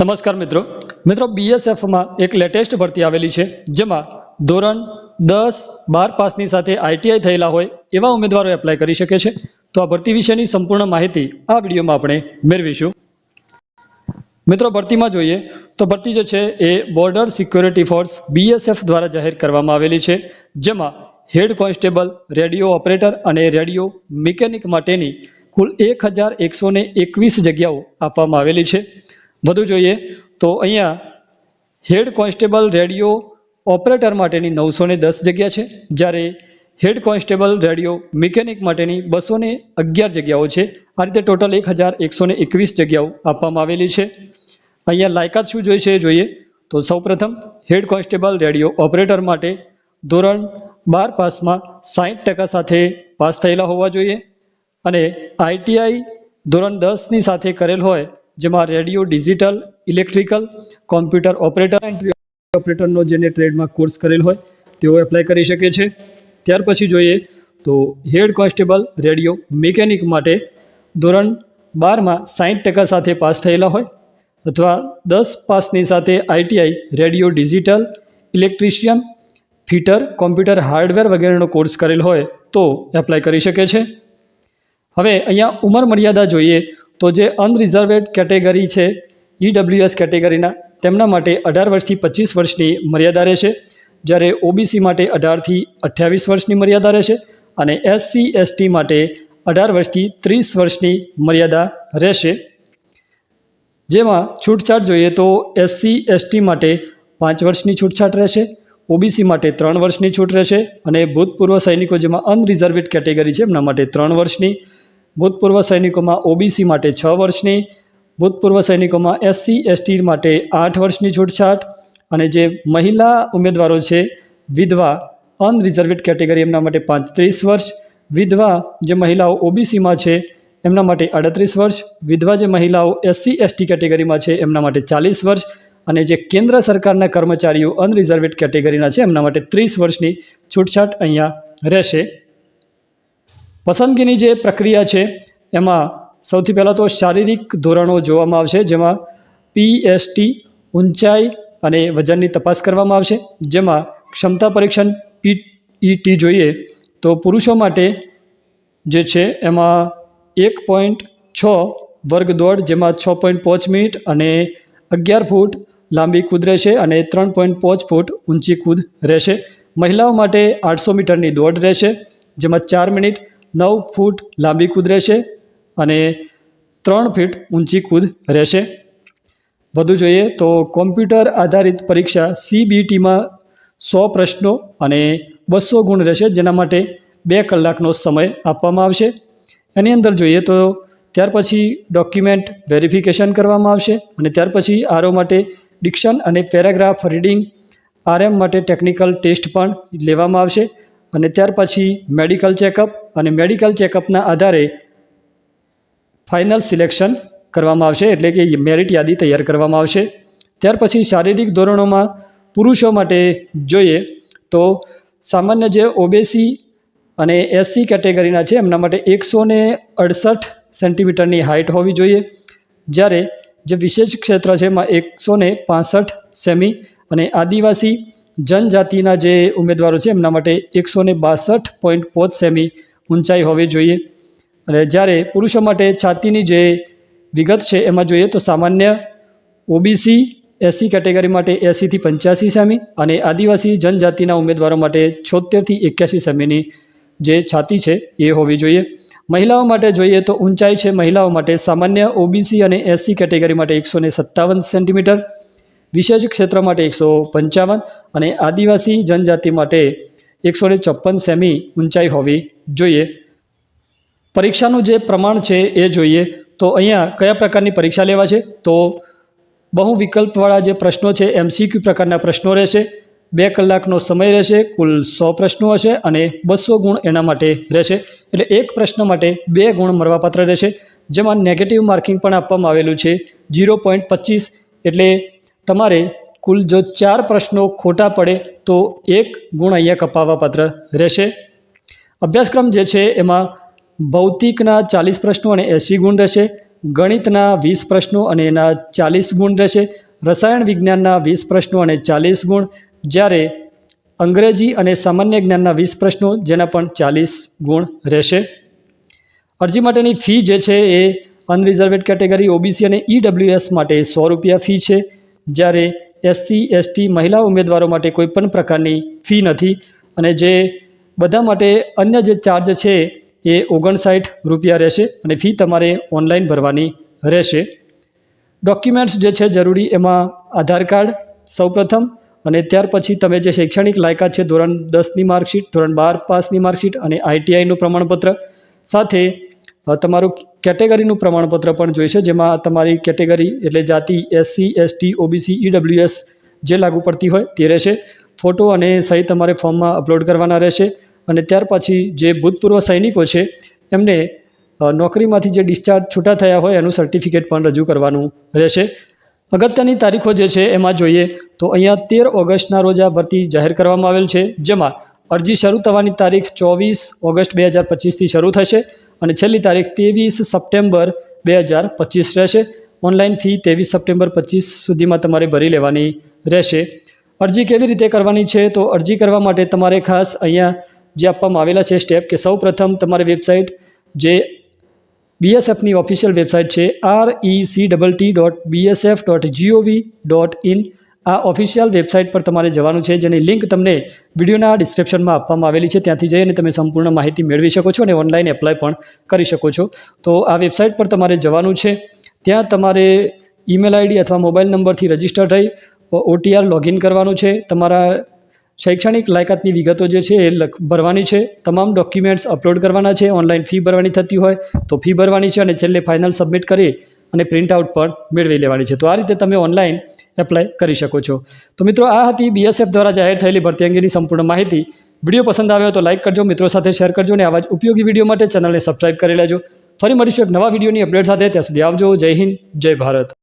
નમસ્કાર મિત્રો. મિત્રો બીએસએફમાં એક લેટેસ્ટ ભરતી આવેલી છે, જેમાં ધોરણ દસ બાર પાસની સાથે આઈટીઆઈ થયેલા હોય એવા ઉમેદવારો એપ્લાય કરી શકે છે. તો આ ભરતી વિશેની સંપૂર્ણ માહિતી આ વિડીયોમાં આપણે મેળવીશું. મિત્રો, ભરતીમાં જોઈએ તો ભરતી જે છે એ બોર્ડર સિક્યોરિટી ફોર્સ બીએસએફ દ્વારા જાહેર કરવામાં આવેલી છે, જેમાં હેડ કોન્સ્ટેબલ રેડિયો ઓપરેટર અને રેડિયો મિકેનિક માટેની કુલ એક હજાર એકસો એકવીસ જગ્યાઓ આપવામાં આવેલી છે. વધુ જોઈએ તો અહીંયા હેડ કોન્સ્ટેબલ રેડિયો ઓપરેટર માટેની નવસો ને દસ જગ્યા છે, જ્યારે હેડ કોન્સ્ટેબલ રેડિયો મિકેનિક માટેની બસો ને અગિયાર જગ્યાઓ છે. આ રીતે ટોટલ એક હજાર એકસો ને એકવીસ જગ્યાઓ આપવામાં આવેલી છે. અહીંયા લાયકાત શું જોઈએ છે એ જોઈએ. તો સૌપ્રથમ હેડ કોન્સ્ટેબલ રેડિયો ઓપરેટર માટે ધોરણ બાર પાસમાં સાહીઠ ટકા સાથે પાસ થયેલા હોવા જોઈએ. અને આઈટીઆઈ ધોરણ દસની સાથે કરેલ હોય જેમાં radio, digital, electrical, computer operator entry ઓપરેટરનો જેને ટ્રેડમાં કોર્સ કરેલ હોય, તેઓ એપ્લાય કરી શકે છે. ત્યાર પછી જોઈએ તો હેડ કોન્સ્ટેબલ રેડિયો મિકેનિક માટે ધોરણ બારમાં સાહીઠ ટકા સાથે પાસ થયેલા હોય અથવા દસ પાસની સાથે ITI radio, digital, electrician, fitter, computer, hardware વગેરેનો કોર્સ કરેલ હોય તો એપ્લાય કરી શકે છે. હવે અહીંયા ઉંમર મર્યાદા જોઈએ તો જે અનરિઝર્વેડ કેટેગરી છે ઈડબ્લ્યુએસ કેટેગરીના, તેમના માટે અઢાર વર્ષથી પચીસ વર્ષની મર્યાદા રહેશે. જ્યારે ઓબીસી માટે અઢારથી અઠ્યાવીસ વર્ષની મર્યાદા રહેશે અને એસસી એસટી માટે અઢાર વર્ષથી ત્રીસ વર્ષની મર્યાદા રહેશે. જેમાં છૂટછાટ જોઈએ તો એસસી એસટી માટે પાંચ વર્ષની છૂટછાટ રહેશે ઓબીસી માટે ત્રણ વર્ષની છૂટ રહેશે અને ભૂતપૂર્વ સૈનિકો જેમાં અનરિઝર્વેડ કેટેગરી છે, એમના માટે ત્રણ વર્ષની ભૂતપૂર્વ સૈનિકોમાં ઓબીસી માટે છ વર્ષની, ભૂતપૂર્વ સૈનિકોમાં એસસી, એસટી માટે આઠ વર્ષની છૂટછાટ અને જે મહિલા ઉમેદવારો છે, વિધવા અનરિઝર્વેડ કેટેગરી એમના માટે પાંત્રીસ વર્ષ, વિધવા જે મહિલાઓ ઓબીસીમાં છે, એમના માટે અડત્રીસ વર્ષ, વિધવા જે મહિલાઓ એસસી, એસટી કેટેગરીમાં છે, એમના માટે ચાલીસ વર્ષ અને જે કેન્દ્ર સરકારના કર્મચારીઓ અનરિઝર્વેડ કેટેગરીના છે, એમના માટે ત્રીસ વર્ષની છૂટછાટ અહીંયા રહેશે. પસંદગીની જે પ્રક્રિયા છે, એમાં સૌથી પહેલાં તો શારીરિક ધોરણો જોવામાં આવશે, જેમાં પીએસટી ઊંચાઈ અને વજનની તપાસ કરવામાં આવશે. જેમાં ક્ષમતા પરીક્ષણ પીઈટી જોઈએ તો પુરુષો માટે જે છે, એમાં એક પોઈન્ટ છ વર્ગ દોડ જેમાં છ પોઈન્ટ પાંચ મિનિટ અને અગિયાર ફૂટ લાંબી કૂદ રહેશે અને ત્રણ પોઈન્ટ પાંચ ફૂટ ઊંચી કૂદ રહેશે. મહિલાઓ માટે આઠસો મીટરની દોડ રહેશે, જેમાં ચાર મિનિટ નવ ફૂટ લાંબી કૂદ રહેશે અને ત્રણ ફીટ ઊંચી કૂદ રહેશે. વધુ જોઈએ તો કોમ્પ્યુટર આધારિત પરીક્ષા સીબીટીમાં સો પ્રશ્નો અને બસો ગુણ રહેશે, જેના માટે બે કલાકનો સમય આપવામાં આવશે. એની અંદર જોઈએ તો ત્યાર પછી ડોક્યુમેન્ટ વેરિફિકેશન કરવામાં આવશે અને ત્યાર પછી આરઓ માટે ડિક્શન અને પેરાગ્રાફ રીડિંગ, આરએમ માટે ટેકનિકલ ટેસ્ટ પણ લેવામાં આવશે. અને ત્યાર પછી મેડિકલ ચેકઅપ અને મેડિકલ ચેકઅપના આધારે ફાઇનલ સિલેક્શન કરવામાં આવશે, એટલે કે મેરિટ યાદી તૈયાર કરવામાં આવશે. ત્યાર પછી શારીરિક ધોરણોમાં પુરુષો માટે જોઈએ તો સામાન્ય જે ઓબેસી અને એસસી કેટેગરીના છે, એમના માટે એકસો ને અડસઠ સેન્ટીમીટરની હાઇટ હોવી જોઈએ. જ્યારે જે વિશેષ ક્ષેત્ર છે, એમાં એકસો ને સેમી અને આદિવાસી જનજાતિના જે ઉમેદવારો છે, એમના માટે એકસો ને બાસઠ પોઈન્ટ પાંચ સેમી ઊંચાઈ હોવી જોઈએ. અને જ્યારે પુરુષો માટે છાતીની જે વિગત છે, એમાં જોઈએ તો સામાન્ય ઓબીસી, એસસી કેટેગરી માટે એંસીથી પંચ્યાસી સેમી અને આદિવાસી જનજાતિના ઉમેદવારો માટે છોતેરથી એક્યાસી સેમીની જે છાતી છે, એ હોવી જોઈએ. મહિલાઓ માટે જોઈએ તો ઊંચાઈ છે, મહિલાઓ માટે સામાન્ય ઓબીસી અને એસસી કેટેગરી માટે એકસો સત્તાવન સેન્ટીમીટર. વિશેષ ક્ષેત્ર માટે એકસો પંચાવન અને આદિવાસી જનજાતિ માટે એકસો ને ચોપન સેમી ઊંચાઈ હોવી જોઈએ. પરીક્ષાનું જે પ્રમાણ છે એ જોઈએ. તો અહીંયા કયા પ્રકારની પરીક્ષા લેવા છે? તો બહુ વિકલ્પવાળા જે પ્રશ્નો છે, એમસીક્યુ પ્રકારના પ્રશ્નો રહેશે. બે કલાકનો સમય રહેશે, કુલ સો પ્રશ્નો હશે અને બસો ગુણ એના માટે રહેશે. એટલે એક પ્રશ્ન માટે બે ગુણ મળવાપાત્ર રહેશે. જેમાં નેગેટિવ માર્કિંગ પણ આપવામાં આવેલું છે ઝીરો પોઈન્ટ પચીસ એટલે તમારે કુલ જો ચાર પ્રશ્નો ખોટા પડે તો એક ગુણ અહીંયા કપાવવાપાત્ર રહેશે. અભ્યાસક્રમ જે છે એમાં ભૌતિકના ચાલીસ પ્રશ્નો અને એંસી ગુણ રહેશે, ગણિતના વીસ પ્રશ્નો અને એના ચાલીસ ગુણ રહેશે, રસાયણ વિજ્ઞાનના વીસ પ્રશ્નો અને ચાલીસ ગુણ, જ્યારે અંગ્રેજી અને સામાન્ય જ્ઞાનના વીસ પ્રશ્નો જેના પણ ચાલીસ ગુણ રહેશે. અરજી માટેની ફી જે છે એ અનરિઝર્વેડ કેટેગરી, ઓબીસી અને ઈડબ્લ્યુએસ માટે સો રૂપિયા ફી છે. જ્યારે એસસી, એસટી મહિલા ઉમેદવારો માટે કોઈપણ પ્રકારની ફી નથી અને જે બધા માટે અન્ય જે ચાર્જ છે એ ઓગણસાઠ રૂપિયા રહેશે અને ફી તમારે ઓનલાઈન ભરવાની રહેશે. ડોક્યુમેન્ટ્સ જે છે જરૂરી એમાં આધાર કાર્ડ સૌપ્રથમ અને ત્યાર પછી તમે જે શૈક્ષણિક લાયકાત છે ધોરણ દસની માર્કશીટ, ધોરણ બાર પાસની માર્કશીટ અને આઈટીઆઈનું પ્રમાણપત્ર સાથે તમારું કેટેગરીનું પ્રમાણપત્ર પણ જોઈશે, જેમાં તમારી કેટેગરી એટલે જાતિ એસસી એસટી ઓબીસી ઈડબ્લ્યુએસ જે લાગુ પડતી હોય તે રહેશે. ફોટો અને સહી તમારે ફોર્મમાં અપલોડ કરવાના રહેશે અને ત્યાર પછી જે ભૂતપૂર્વ સૈનિકો છે, એમને નોકરીમાંથી જે ડિસ્ચાર્જ છૂટા થયા હોય એનું સર્ટિફિકેટ પણ રજૂ કરવાનું રહેશે. અગત્યની તારીખો જે છે એમાં જોઈએ તો અહીંયા તેર ઓગસ્ટના રોજ આ ભરતી જાહેર કરવામાં આવેલ છે, જેમાં અરજી શરૂ થવાની તારીખ ચોવીસ ઓગસ્ટ બે હજાર પચીસથી શરૂ થશે. અને છેલ્લી તારીખ ત્રેવીસ સપ્ટેમ્બર બે હજાર પચીસ રહેશે. ઓનલાઈન ફી ત્રેવીસ સપ્ટેમ્બર પચીસ સુધીમાં તમારે ભરી લેવાની રહેશે. અરજી કેવી રીતે કરવાની છે? તો અરજી કરવા માટે તમારે ખાસ અહીંયા જે આપવામાં આવેલા છે સ્ટેપ કે સૌ પ્રથમ તમારે વેબસાઇટ જે બીએસએફની ઓફિશિયલ વેબસાઇટ છે, R E C double T dot BSF dot GOV dot in આ ઓફિશિયલ વેબસાઇટ પર તમારે જવાનું છે, જેની લિંક તમને વિડીયોના ડિસ્ક્રિપ્શનમાં આપવામાં આવેલી છે. ત્યાંથી જઈ અને તમે સંપૂર્ણ માહિતી મેળવી શકો છો અને ઓનલાઈન એપ્લાય પણ કરી શકો છો. તો આ વેબસાઇટ પર તમારે જવાનું છે. ત્યાં તમારે ઈમેલ આઈડી અથવા મોબાઈલ નંબરથી રજિસ્ટર થઈ ઓટીઆર લોગિન કરવાનું છે. તમારા શૈક્ષણિક લાયકાતની વિગતો જે છે એ ભરવાની છે. તમામ ડોક્યુમેન્ટ્સ અપલોડ કરવાના છે. ઓનલાઈન ફી ભરવાની થતી હોય તો ફી ભરવાની છે અને છેલ્લે ફાઇનલ સબમિટ કરી અને પ્રિન્ટ આઉટ પણ મેળવી લેવાની છે. તો આ રીતે તમે ઓનલાઈન એપ્લાય કરી શકો છો. તો મિત્રો, આ હતી બીએસએફ દ્વારા જાહેર થયેલી ભરતી અંગેની સંપૂર્ણ માહિતી. વીડિયો પસંદ આવ્યો તો લાઇક કરજો, મિત્રો સાથે શેર કરજો અને આવા જ ઉપયોગી વીડિયો માટે ચેનલને સબસ્ક્રાઇબ કરી લેજો. ફરી મળીશું એક નવા વિડીયોની અપડેટ સાથે. ત્યાં સુધી આવજો. જય હિન્દ, જય ભારત.